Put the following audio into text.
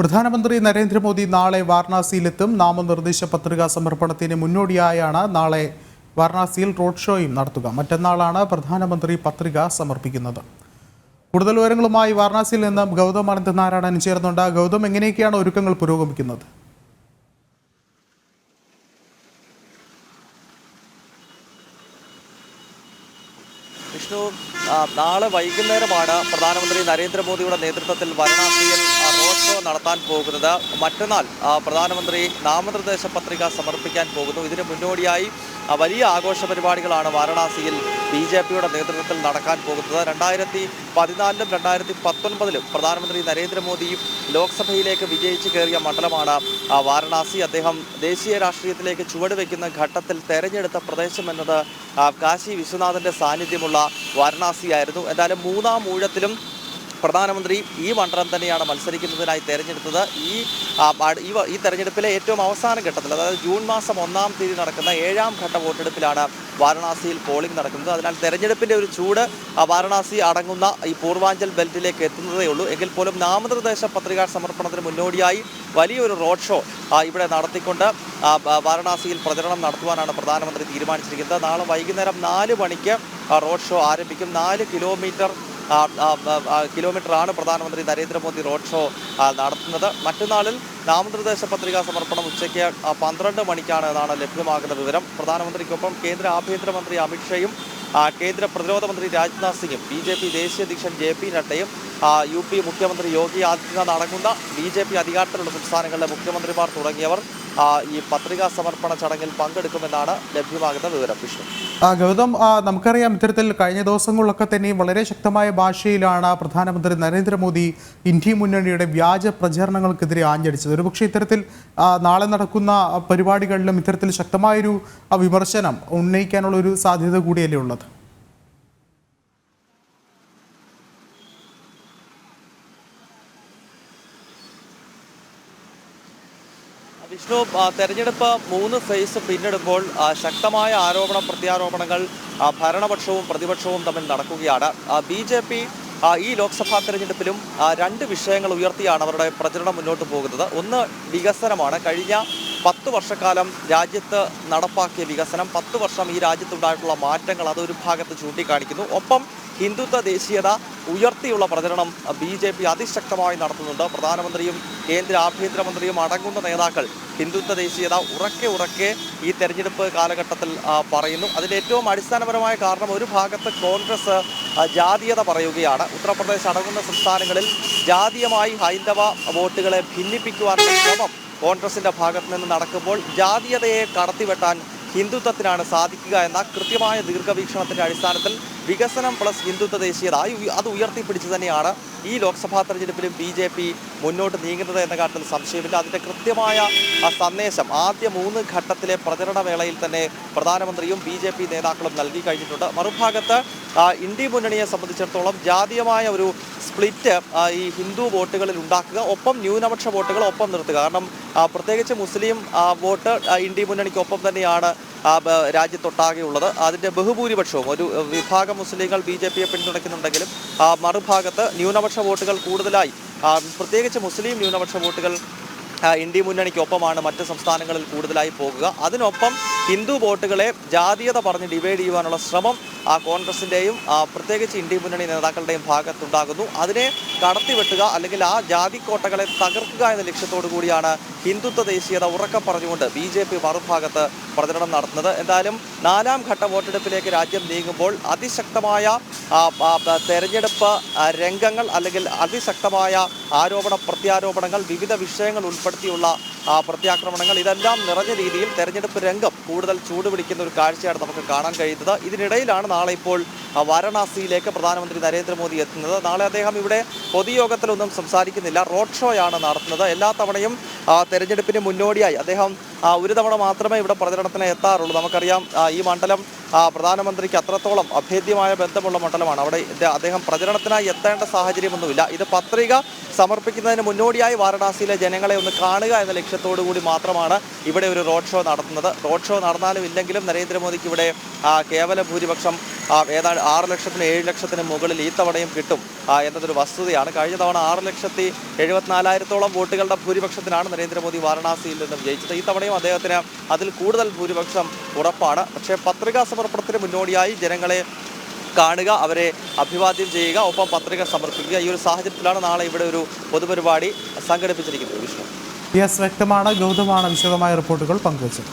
പ്രധാനമന്ത്രി നരേന്ദ്രമോദി നാളെ വാരണാസിയിലെത്തും. നാമനിർദ്ദേശ പത്രികാ സമർപ്പണത്തിന് മുന്നോടിയായാണ് നാളെ വാരണാസിയിൽ റോഡ് ഷോയും നടത്തുക. മറ്റന്നാളാണ് പ്രധാനമന്ത്രി പത്രിക സമർപ്പിക്കുന്നത്. കൂടുതൽ വിവരങ്ങളുമായി വാരണാസിയിൽ നിന്നും ഗൗതം അനന്തനാരായണൻ ചേർന്നുണ്ട് ഗൗതം എങ്ങനെയൊക്കെയാണ് ഒരുക്കങ്ങൾ പുരോഗമിക്കുന്നത്? വിഷ്ണു നാളെ വൈകുന്നേരമാണ് പ്രധാനമന്ത്രി നരേന്ദ്രമോദിയുടെ നേതൃത്വത്തിൽ വാരണാസിയിൽ റോഡ് ഷോ നടത്താൻ പോകുന്നത്. മറ്റന്നാൾ പ്രധാനമന്ത്രി നാമനിർദ്ദേശ പത്രിക സമർപ്പിക്കാൻ പോകുന്നു. ഇതിന് മുന്നോടിയായി വലിയ ആഘോഷ പരിപാടികളാണ് വാരണാസിയിൽ ബി ജെ പിയുടെ നേതൃത്വത്തിൽ നടക്കാൻ പോകുന്നത്. രണ്ടായിരത്തി പതിനാലിലും രണ്ടായിരത്തി പത്തൊൻപതിലും പ്രധാനമന്ത്രി നരേന്ദ്രമോദി ലോക്സഭയിലേക്ക് വിജയിച്ചു കയറിയ മണ്ഡലമാണ് വാരണാസി. അദ്ദേഹം ദേശീയ രാഷ്ട്രീയത്തിലേക്ക് ചുവടുവെക്കുന്ന ഘട്ടത്തിൽ തെരഞ്ഞെടുത്ത പ്രദേശം എന്നത് കാശി വിശ്വനാഥന്റെ സാന്നിധ്യമുള്ള വാരണാസിയായിരുന്നു. എന്തായാലും മൂന്നാം ഊഴത്തിലും പ്രധാനമന്ത്രി ഈ മണ്ഡലം തന്നെയാണ് മത്സരിക്കുന്നതിനായി തെരഞ്ഞെടുത്തത്. ഈ ഈ തെരഞ്ഞെടുപ്പിലെ ഏറ്റവും അവസാന ഘട്ടത്തിൽ അതായത് ജൂൺ മാസം ഒന്നാം തീയതി നടക്കുന്ന ഏഴാം ഘട്ട വോട്ടെടുപ്പിലാണ് വാരണാസിയിൽ പോളിംഗ് നടക്കുന്നത്. അതിനാൽ തെരഞ്ഞെടുപ്പിന്റെ ഒരു ചൂട് വാരണാസി അടങ്ങുന്ന ഈ പൂർവാഞ്ചൽ ബെൽറ്റിലേക്ക് എത്തുന്നതേ ഉള്ളൂ. എങ്കിൽ പോലും നാമനിർദ്ദേശ പത്രികാ സമർപ്പണത്തിന് മുന്നോടിയായി വലിയൊരു റോഡ് ഷോ ഇവിടെ നടത്തിക്കൊണ്ട് വാരണാസിയിൽ പ്രചരണം നടത്തുവാനാണ് പ്രധാനമന്ത്രി തീരുമാനിച്ചിരിക്കുന്നത്. നാളെ വൈകുന്നേരം നാല് മണിക്ക് റോഡ് ഷോ ആരംഭിക്കും. നാല് കിലോമീറ്റർ കിലോമീറ്ററാണ് പ്രധാനമന്ത്രി നരേന്ദ്രമോദി റോഡ് ഷോ നടത്തുന്നത്. മറ്റന്നാളിൽ നാമനിർദ്ദേശ പത്രികാ സമർപ്പണം ഉച്ചയ്ക്ക് പന്ത്രണ്ട് മണിക്കാണ് എന്നാണ് ലഭ്യമാകുന്ന വിവരം. പ്രധാനമന്ത്രിക്കൊപ്പം കേന്ദ്ര ആഭ്യന്തരമന്ത്രി അമിത്ഷായും കേന്ദ്ര പ്രതിരോധ മന്ത്രി രാജ്നാഥ് സിംഗും ബി ജെ പി ദേശീയ അധ്യക്ഷൻ ജെ പി നഡ്ഡയും യു പി മുഖ്യമന്ത്രി യോഗി ആദിത്യനാഥ് അടങ്ങുന്ന ബി ജെ പി അധികാരത്തിലുള്ള സംസ്ഥാനങ്ങളിലെ മുഖ്യമന്ത്രിമാർ തുടങ്ങിയവർ ഈ പത്രികാ സമർപ്പണ ചടങ്ങിൽ പങ്കെടുക്കുമെന്നാണ് ലഭ്യമാകുന്ന വിവരം. വിഷ്ണു. ഗൗതം നമുക്കറിയാം ഇത്തരത്തിൽ കഴിഞ്ഞ ദിവസങ്ങളിലൊക്കെ തന്നെയും വളരെ ശക്തമായ ഭാഷയിലാണ് പ്രധാനമന്ത്രി നരേന്ദ്രമോദി ഇന്ത്യ മുന്നണിയുടെ വ്യാജ പ്രചരണങ്ങൾക്കെതിരെ ആഞ്ഞടിച്ചത്. ഒരുപക്ഷെ ഇത്തരത്തിൽ നാളെ നടക്കുന്ന പരിപാടികളിലും ഇത്തരത്തിൽ ശക്തമായൊരു വിമർശനം ഉന്നയിക്കാനുള്ള ഒരു സാധ്യത കൂടിയല്ലേ ഉള്ളത്? വിഷ്ണു തെരഞ്ഞെടുപ്പ് മൂന്ന് ഫേസ് പിന്നിടുമ്പോൾ ശക്തമായ ആരോപണ പ്രത്യാരോപണങ്ങൾ ഭരണപക്ഷവും പ്രതിപക്ഷവും തമ്മിൽ നടക്കുകയാണ്. ബി ജെ പി ഈ ലോക്സഭാ തെരഞ്ഞെടുപ്പിലും രണ്ട് വിഷയങ്ങൾ ഉയർത്തിയാണ് അവരുടെ പ്രചരണം മുന്നോട്ട് പോകുന്നത്. ഒന്ന് വികസനമാണ്. കഴിഞ്ഞ പത്ത് വർഷക്കാലം രാജ്യത്ത് നടപ്പാക്കിയ വികസനം പത്ത് വർഷം ഈ രാജ്യത്തുണ്ടായിട്ടുള്ള മാറ്റങ്ങൾ അതൊരു ഭാഗത്ത് ചൂണ്ടിക്കാണിക്കുന്നു. ഒപ്പം ഹിന്ദുത്വ ദേശീയത ഉയർത്തിയുള്ള പ്രചരണം ബി ജെ പി അതിശക്തമായി നടത്തുന്നുണ്ട്. പ്രധാനമന്ത്രിയും കേന്ദ്ര ആഭ്യന്തരമന്ത്രിയും അടങ്ങുന്ന നേതാക്കൾ ഹിന്ദുത്വ ദേശീയത ഉറക്കെ ഉറക്കെ ഈ തെരഞ്ഞെടുപ്പ് കാലഘട്ടത്തിൽ പറയുന്നു. അതിന്റെ ഏറ്റവും അടിസ്ഥാനപരമായ കാരണം ഒരു ഭാഗത്ത് കോൺഗ്രസ് ജാതീയത പറയുകയാണ്. ഉത്തർപ്രദേശ് അടങ്ങുന്ന സംസ്ഥാനങ്ങളിൽ ജാതീയമായി ഹൈന്ദവ വോട്ടുകളെ ഭിന്നിപ്പിക്കുവാനുള്ള ശ്രമം കോൺഗ്രസിന്റെ ഭാഗത്ത് നിന്ന് നടക്കുമ്പോൾ ജാതീയതയെ കടത്തിവെട്ടാൻ ഹിന്ദുത്വത്തിനാണ് സാധിക്കുക എന്ന കൃത്യമായ ദീർഘവീക്ഷണത്തിന്റെ അടിസ്ഥാനത്തിൽ വികസനം പ്ലസ് ഹിന്ദുത്വ ദേശീയത അത് ഉയർത്തിപ്പിടിച്ച് തന്നെയാണ് ഈ ലോക്സഭാ തെരഞ്ഞെടുപ്പിലും ബി ജെ പി മുന്നോട്ട് നീങ്ങുന്നത് എന്ന കാര്യത്തിൽ സംശയമില്ല. അതിന്റെ കൃത്യമായ ആ സന്ദേശം ആദ്യ മൂന്ന് ഘട്ടത്തിലെ പ്രചരണ വേളയിൽ തന്നെ പ്രധാനമന്ത്രിയും ബി നേതാക്കളും നൽകി കഴിഞ്ഞിട്ടുണ്ട്. മറുഭാഗത്ത് ഇന്ത്യ മുന്നണിയെ സംബന്ധിച്ചിടത്തോളം ജാതീയമായ ഒരു സ്പ്ലിറ്റ് ഈ ഹിന്ദു വോട്ടുകളിൽ ഉണ്ടാക്കുക ഒപ്പം ന്യൂനപക്ഷ വോട്ടുകൾ ഒപ്പം നിർത്തുക. കാരണം പ്രത്യേകിച്ച് മുസ്ലിം വോട്ട് ഇന്ത്യ മുന്നണിക്കൊപ്പം തന്നെയാണ് രാജ്യത്തൊട്ടാകെയുള്ളത് അതിന്റെ ബഹുഭൂരിപക്ഷവും ഒരു വിഭാഗം മുസ്ലിങ്ങൾ ബി ജെ പിയെ പിന്തുണയ്ക്കുന്നുണ്ടെങ്കിലും മറുഭാഗത്ത് ന്യൂനപക്ഷ വോട്ടുകൾ കൂടുതലായി. പ്രത്യേകിച്ച് മുസ്ലിം ന്യൂനപക്ഷ വോട്ടുകൾ ഇന്ത്യ മുന്നണിക്കൊപ്പമാണ് മറ്റ് സംസ്ഥാനങ്ങളിൽ കൂടുതലായി പോകുക. അതിനൊപ്പം ഹിന്ദു വോട്ടുകളെ ജാതീയത പറഞ്ഞ് ഡിവൈഡ് ചെയ്യുവാനുള്ള ശ്രമം ആ കോൺഗ്രസിന്റെയും പ്രത്യേകിച്ച് ഇന്ത്യ മുന്നണി നേതാക്കളുടെയും ഭാഗത്തുണ്ടാകുന്നു. അതിനെ കടത്തിവെട്ടുക അല്ലെങ്കിൽ ആ ജാതി കോട്ടകളെ തകർക്കുക എന്ന ലക്ഷ്യത്തോടു കൂടിയാണ് ഹിന്ദുത്വ ദേശീയത ഉറക്കം പറഞ്ഞുകൊണ്ട് ബി ജെ പി മറുഭാഗത്ത് പ്രചരണം നടത്തുന്നത്. എന്തായാലും നാലാം ഘട്ട വോട്ടെടുപ്പിലേക്ക് രാജ്യം നീങ്ങുമ്പോൾ അതിശക്തമായ തെരഞ്ഞെടുപ്പ് രംഗങ്ങൾ അല്ലെങ്കിൽ അതിശക്തമായ ആരോപണ പ്രത്യാരോപണങ്ങൾ വിവിധ വിഷയങ്ങൾ ഉൾപ്പെടുത്തിയുള്ള പ്രത്യാക്രമണങ്ങൾ ഇതെല്ലാം നിറഞ്ഞ രീതിയിൽ തെരഞ്ഞെടുപ്പ് രംഗം കൂടുതൽ ചൂടുപിടിക്കുന്ന ഒരു കാഴ്ചയാണ് നമുക്ക് കാണാൻ കഴിയുന്നത്. ഇതിനിടയിലാണ് നാളെ ഇപ്പോൾ വാരണാസിയിലേക്ക് പ്രധാനമന്ത്രി നരേന്ദ്രമോദി എത്തുന്നത്. നാളെ അദ്ദേഹം ഇവിടെ പൊതുയോഗത്തിലൊന്നും സംസാരിക്കുന്നില്ല. റോഡ് ഷോയാണ് നടത്തുന്നത്. എല്ലാ തവണയും തെരഞ്ഞെടുപ്പിന് മുന്നോടിയായി അദ്ദേഹം ഒരു തവണ മാത്രമേ ഇവിടെ പ്രചരണത്തിന് എത്താറുള്ളൂ. നമുക്കറിയാം ഈ മണ്ഡലം പ്രധാനമന്ത്രിക്ക് അത്രത്തോളം അഭേദ്യമായ ബന്ധമുള്ള മണ്ഡലമാണ്. അവിടെ അദ്ദേഹം പ്രചരണത്തിനായി എത്തേണ്ട സാഹചര്യമൊന്നുമില്ല. ഇത് പത്രിക സമർപ്പിക്കുന്നതിന് മുന്നോടിയായി വാരണാസിയിലെ ജനങ്ങളെ ഒന്ന് കാണുക എന്ന ലക്ഷ്യത്തോടു കൂടി മാത്രമാണ് ഇവിടെ ഒരു റോഡ് ഷോ നടത്തുന്നത്. റോഡ് ഷോ നടന്നാലും ഇല്ലെങ്കിലും നരേന്ദ്രമോദിക്ക് ഇവിടെ കേവല ഭൂരിപക്ഷം ഏതാണ്ട് ആറ് ലക്ഷത്തിന് ഏഴ് ലക്ഷത്തിന് മുകളിൽ ഈ തവണയും കിട്ടും എന്നതൊരു വസ്തുതയാണ്. കഴിഞ്ഞ തവണ ആറ് ലക്ഷത്തി എഴുപത്തിനാലായിരത്തോളം വോട്ടുകളുടെ ഭൂരിപക്ഷത്തിനാണ് നരേന്ദ്രമോദി വാരണാസിയിൽ നിന്നും ജയിച്ചത്. ഈ തവണയും അദ്ദേഹത്തിന് അതിൽ കൂടുതൽ ഭൂരിപക്ഷം ഉറപ്പാണ്. പക്ഷേ പത്രികാ സമർപ്പണത്തിന് മുന്നോടിയായി ജനങ്ങളെ കാണുക അവരെ അഭിവാദ്യം ചെയ്യുക ഒപ്പം പത്രിക സമർപ്പിക്കുക. ഈ ഒരു സാഹചര്യത്തിലാണ് നാളെ ഇവിടെ ഒരു പൊതുപരിപാടി സംഘടിപ്പിച്ചിരിക്കുന്നത്. വിഷ്ണു. യെസ് വ്യക്തമാണ്. ഗൗതമാണ് വിശദമായ റിപ്പോർട്ടുകൾ പങ്കുവച്ചത്.